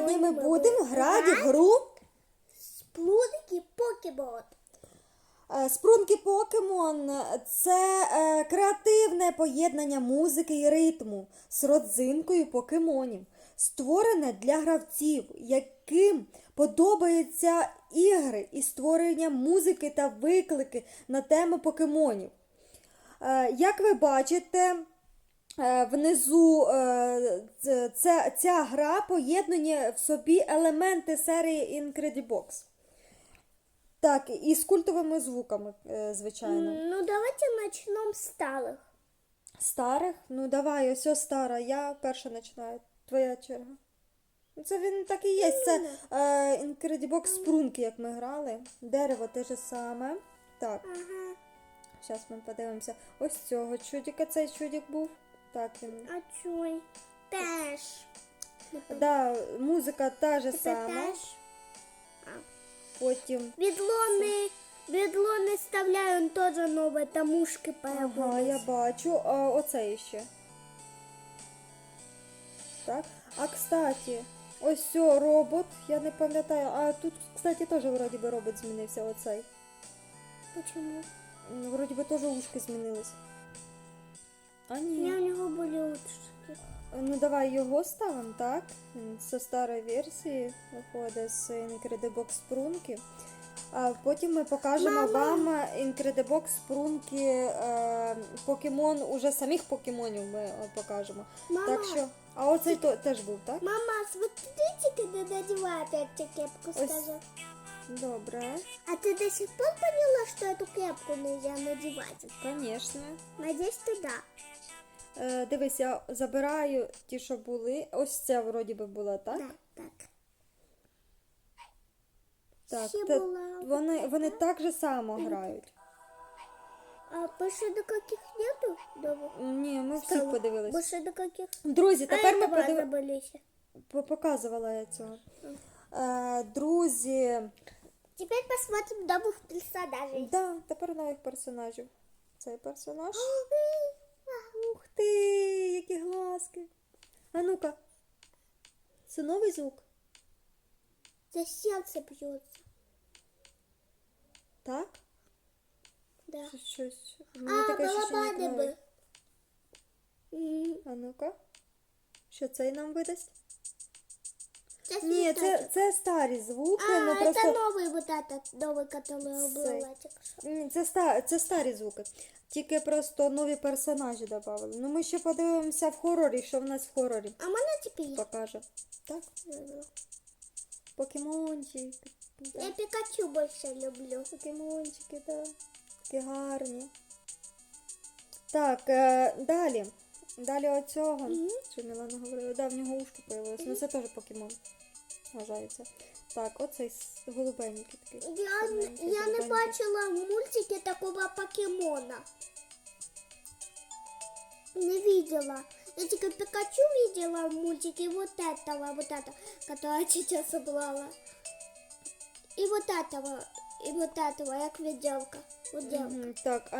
Сьогодні ми будемо грати в гру Сплудики покемон. е, Спрунки Покемон. Це е, креативне поєднання музики і ритму з родзинкою покемонів, створене для гравців, яким подобаються ігри і створення музики та виклики на тему покемонів. Е, Як ви бачите, внизу е, це, ця гра поєднує в собі елементи серії Incredibox. Так, і з культовими звуками, е, звичайно. Ну, давайте начнем с старых. Старих? Ну давай, ось ось стара. Я перша починаю. Твоя черга. Ну, Це він так і є. Це е, Incredibox спрунки, як ми грали. Дерево те же саме. Так, Ага. зараз ми подивимося. Ось цього чудика, цей чудик був. Так він. А чой? Теж. Да, музика та же Це сама. теж. Потім. Відлони, відлони вставляю теж нове, там ушки Ага, появились. я бачу. А оце ще. Так. А кстати, ось цього робот, я не пам'ятаю. А тут, кстати, теж вроді би робот змінився оцей. Почему? М, Вроді би теж ушки змінились. А Я ні. у нього були ушки. Ну давай його ставимо, так? Він Зі старої версії виходить з Incredibox Sprunki. А потім ми покажемо Мама! вам Incredibox Sprunki е, покемон, уже самих покемонів ми е, покажемо. Мама! Так що, а оцей то, теж був, так? Мама, смотрите, когда надеваю опять эту кепку, Ось. скажи. Добре, А ты до сих пор поняла, что эту кепку нельзя надевать? звісно. Надеюсь, ты да. Е, дивись, я забираю ті, що були. Ось це вроді би було, так? Да, так. Так, Ще та- була вони, вони так же само грають. А больше до каких нету? Новых? Ні, ми всіх Стало. подивились. Больше до каких? Друзі, А тепер ми этого подив... забылись. по- показувала я цього. Е, друзі, Теперь посмотрим новых персонажей. да, тепер нових персонажів. Цей персонаж. Ух ти, які глазки. А ну-ка. Це новий звук? Це серце б'ється. Так? Да. Щось. А, Мені таке новий. бы. М, А ну-ка. Що цей нам видасть? сейчас Ні, не це, так. це старі звуки, А, ну это просто. новый вот этот, новый, который был Цей. только что. Ні, Це, ста... це старі звуки. Тільки просто нові персонажі додали. Ну ми ще подивимося в хорорі, що в нас в хорорі А можно теперь? покаже. Так? Мгм. Покемончики. Я Да. Пикачу больше люблю. Покемончики, так. Такі гарні. Так, е, далі. Далі оцього. Мгм. Що Мілана говорила? Да, в нього ушко появилось. Ну це теж покемон. Вважається. Так, оцей голубенький такий. Я, Чорненький, я не голубенький. бачила в мультике такого покемона. Не видела. Я только Пикачу видела в мультике вот этого, вот это, которое сейчас собрала. И вот этого, и вот этого, як делка. Мгм, Так, а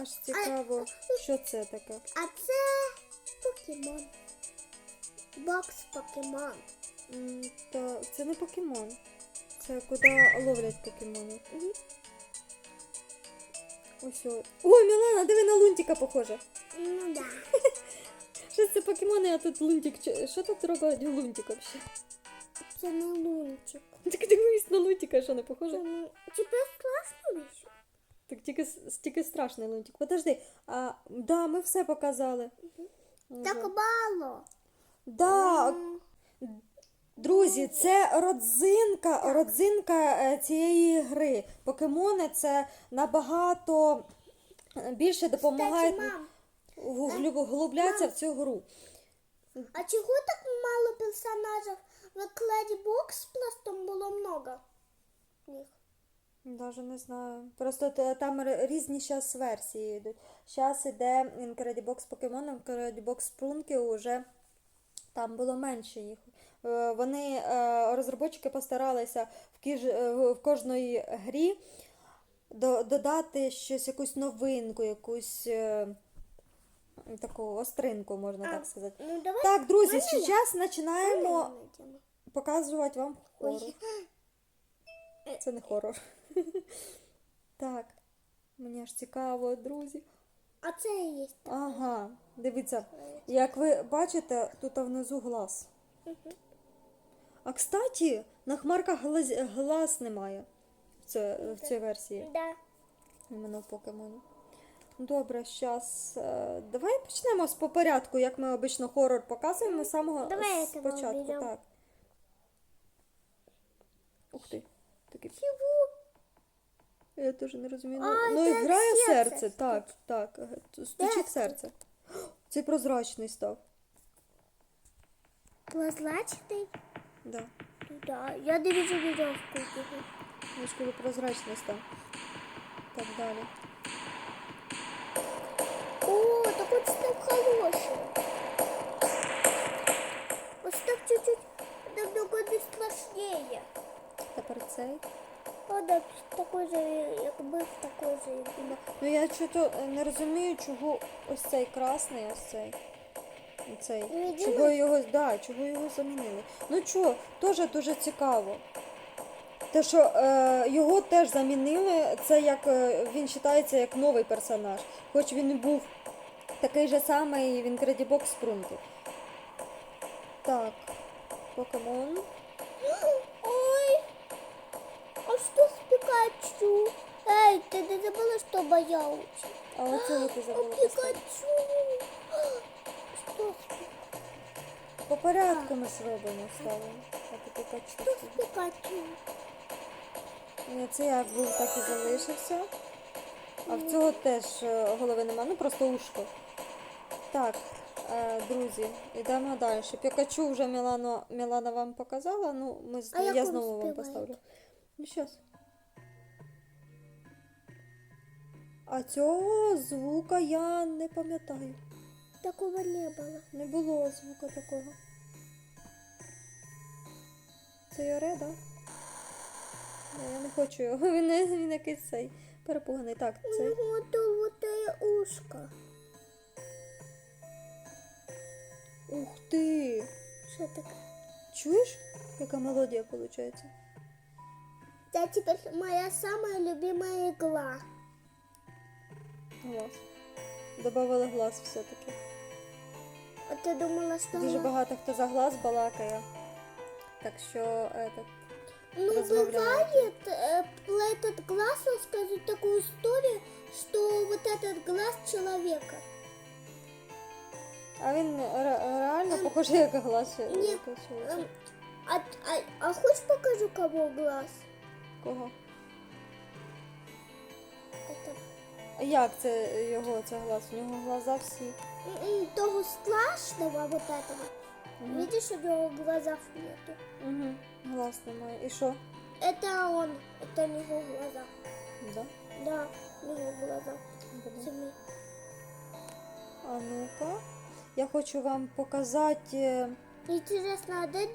аж цікаво, що це таке. А це покемон. Бокс покемон. Та це не покемон. Це куди ловлять покемонів. Мгм. Ось о. Мілана, диви на лунтика похоже. Ну да. Що це покемони, а тут лунтик. Що тут робить лунтик взагалі? Це не лунчик. Так дивись на лунтика, що не похоже? Це не... Тебе страшно ще? Так тільки, тільки страшний лунтик. Подожди, а да, ми все показали. Уже. Так мало. Да, М. Друзі, це родзинка, родзинка е, цієї гри. Покемони це набагато е, більше допомагають Кстати, вглублятися в цю гру. а чего так мало персонажей? В Леди Бокс просто было много. Даже не знаю. Просто там різні зараз версії йдуть. Зараз іде Incredibox Pokemon, Incredibox Sprunki уже там було менше їх. Е, Вони, е, розробники постаралися в, е, в кожної грі додати щось, якусь новинку, якусь таку остринку, можна А, так сказати. Ну давай. Так, друзі, зараз починаємо показувати вам хорор. Це не хорор. Так, мені аж цікаво, друзі. А це і є. Ага, дивіться, як ви бачите, тут внизу глаз. А кстати, на хмарках глаз, глаз немає в, це, в цій версії. Да. Іменно в покемоні. Добре, зараз. Давай почнемо з по порядку, як ми обично хорор показуємо з самого Давай з початку. Так. Ух ти. Такий. Я теж не розумію. А, ну, і грає серце серце. Так, так. е, Стучить Де? серце. Цей прозрачний став. Прозрачний? Да. Да. Я не вижу веревку. Я ж кажу, прозрачний став. Так далі. О, так он стал хороший. Он стал чуть-чуть намного не страшнее. Тепер цей. Он да, такой же, як був, такой же. Ну я чого не розумію, чого ось цей красний, ось цей. Цей. Чого його, да, чого його замінили. Ну чого, теж дуже цікаво. Те, що е, його теж замінили, це як е, він вважається як новий персонаж. Хоч він і був такий же самий в Incredibox Спрунки. Так, покемон. Ой, а что с Пикачу? Эй, ты не забыла, что боялась? А оцього ти А забула поставити. Пикачу? Что с, По порядку ми зробимо, ставимо. А ти Пікачу. что с Пикачу? Ні, це як був, так і залишився. А в цього теж е, голови нема, ну просто ушко. Так, е, друзі, йдемо далі. Пікачу вже Мілано, Мілана вам показала, ну ми, з- А як я він знову вам співає? поставлю. Ну щас. А цього звука я не пам'ятаю. Такого не было. Не було звука такого. Це Йоре, да? Я не хочу його. Він, він якийсь цей перепуганий. Так, У це. него долотое ушко. Ух ти! Что такое? Чуєш, яка мелодія виходить? Да, теперь моя самая любимая игла. Глаз. Добавили глаз все-таки. А ты думала, что... Дуже она- багато хто за глаз балакає. Так що этот, Ну, Разбавляют. бывает, э, про этот глаз рассказывают такую историю, что вот этот глаз человека. А він ре- реально похожий як глаз. ще- Ні, якогось чоловіка. Эм, А, а, а хочешь покажу, кого глаз? Кого? Это А Як це його це глаз? У нього глаза всі. м, того страшного вот этого. Мгм. Видишь, у него глазов нету. Угу. Глаз немає. І що? Это он, это не его глаза. Да? Да, не его глаза. Блін. Сами. А ну-ка. Я хочу вам показати,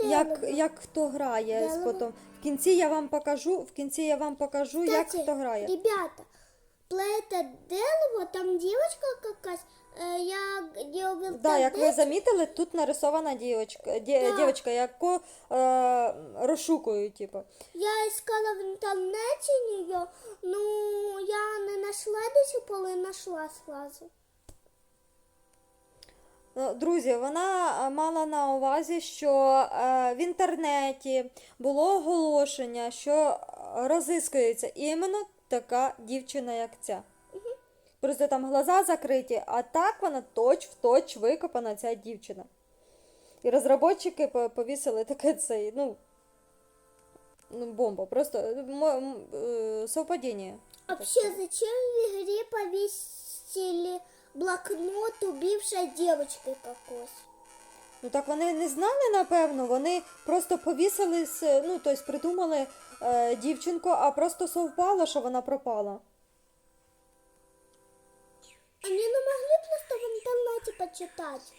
е, як, як хто грає. Потім. В кінці я вам покажу, в кінці я вам покажу, як Кстати, хто грає. Ребята, это Дело, там девочка какая э, я делала Да, як ви замітили, тут нарисована дівочка, ді- Да. дівочка, яку е, розшукують, типу. Я искала в интернете нее, ну, я не нашла до сих пор и нашла сразу. Ну, Друзі, вона е, мала на увазі, що е, в інтернеті було оголошення, що розіскується іменно така дівчина, як ця. Просто там глаза закриті, а так вона точ в точ викопана ця дівчина. І розробники повісили таке цей, ну, ну бомба, просто е, е, совпадіння. Вообще, зачем в игре повесили блокнот убившей девочкой какой? Ну так вони не знали, напевно, вони просто повісили, ну, тобто придумали е, дівчинку, а просто совпало, що вона пропала. Они не могли просто в интернете почитать,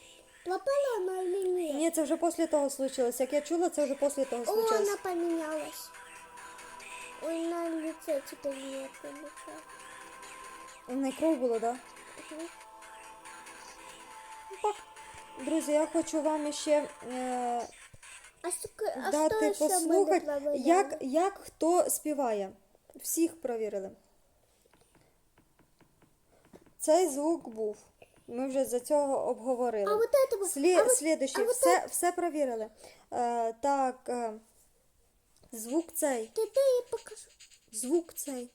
пропала она или нет. Ні, це вже після того случилось. Як я чула, це вже після того О, случилось. она поменялась. Ой, на лице теперь нет лица. У неї кров було, так? Да? Мгм Ну, так. Друзі, я хочу вам ще. Е, А, ск- а дати что еще мы послухати, проверяли? як, як хто співає. Всіх провірили. Цей звук був. Ми вже за цього обговорили. А вот этого, Слі... а вот- Слідуючий, а вот все, все провірили. Е, так, е, звук цей. Ты, ты и покажу. Звук цей.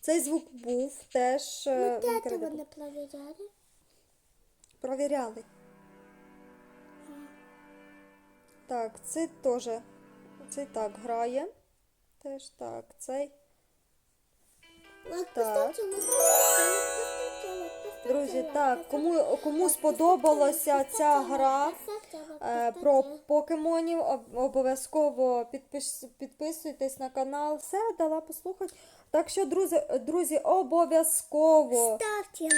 Цей звук був теж е, Вот в этого інтернеті. не проверяли. провіряли. Так, це теж. Цей так грає. Теж так. Цей. Лайк Так. лайк лайк Друзі, так, кому, кому сподобалася ця гра е, про покемонів, об- обов'язково підпис, підписуйтесь на канал. Все, дала послухати. Так що, друзі, друзі, обов'язково. Ставьте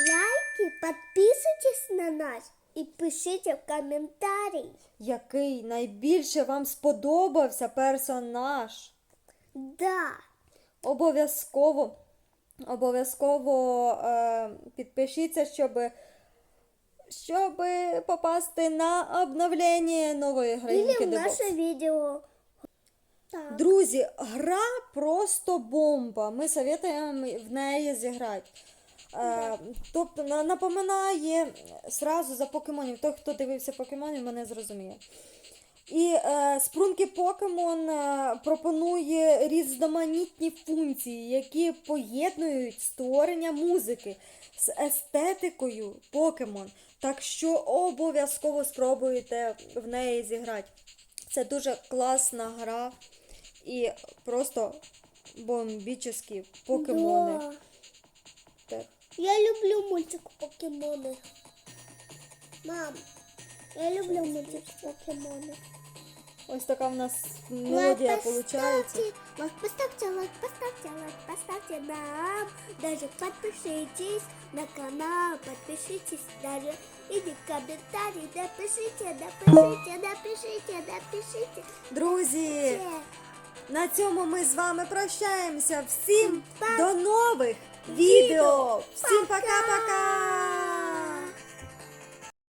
лайки, подписывайтесь на нас и пишите в комментарии. Який найбільше вам сподобався персонаж? Да. Обов'язково, обов'язково е, підпишіться, щоб, щоб попасти на обновлення нової Или граїнки в наше видео. Так. Друзі, гра просто бомба. Ми советуємо в неї зіграти. Е, тобто напоминає сразу за покемонів. Той, хто дивився покемонів, мене зрозуміє. І е, спрунки Покемон е, пропонує різноманітні функції, які поєднують створення музики з естетикою Покемон. Так що обов'язково спробуйте в неї зіграти. Це дуже класна гра і просто бомбічні покемони. Да. Так. Я люблю мультик покемоны. Мам, я люблю мультик покемоны. Ось така в нас мелодія Лайк виходить. поставьте, лайк поставьте, лайк поставьте, лайк поставьте нам. Даже подпишитесь на канал, подпишитесь даже и в комментарии напишите, напишите, напишите, напишите. Друзі, Все. на цьому ми з вами прощаємося. Всім Па- до нових vídeo, Video. Sim, paka paka.